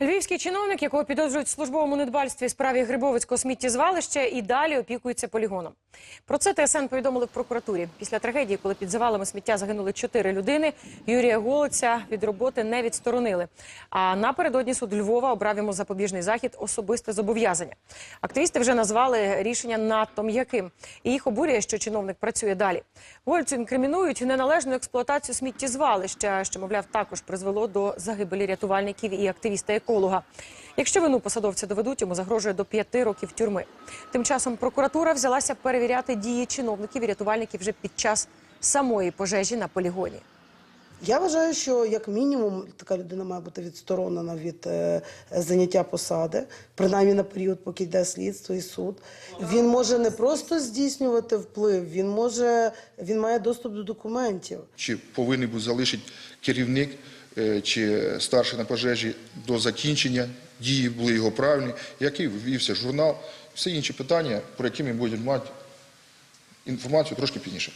Львівський чиновник, якого підозрюють в службовому недбальстві справі Грибовицького сміттєзвалища, і далі опікується полігоном. Про це ТСН повідомили в прокуратурі. Після трагедії, коли під завалами сміття загинули чотири людини, Юрія Голиця від роботи не відсторонили. А напередодні суд Львова обрав йому запобіжний захід особисте зобов'язання. Активісти вже назвали рішення надто м'яким. І їх обурює, що чиновник працює далі. Гольцю інкримінують неналежну експлуатацію сміттєзвалища, що, мовляв, також призвело до загибелі рятувальників і активіста-еколога. Якщо вину посадовця доведуть, йому загрожує до п'яти років тюрми. Тим часом прокуратура взялася перевіряти дії чиновників і рятувальників вже під час самої пожежі на полігоні. Я вважаю, що як мінімум така людина має бути відсторонена від е, заняття посади, принаймні на період, поки йде слідство і суд. Він може не просто здійснювати вплив, він може він має доступ до документів. чи повинен був залишити керівник чи старший на пожежі до закінчення дії були його правильні, який ввівся журнал, всі інші питання, про які ми будемо мати інформацію трошки пізніше.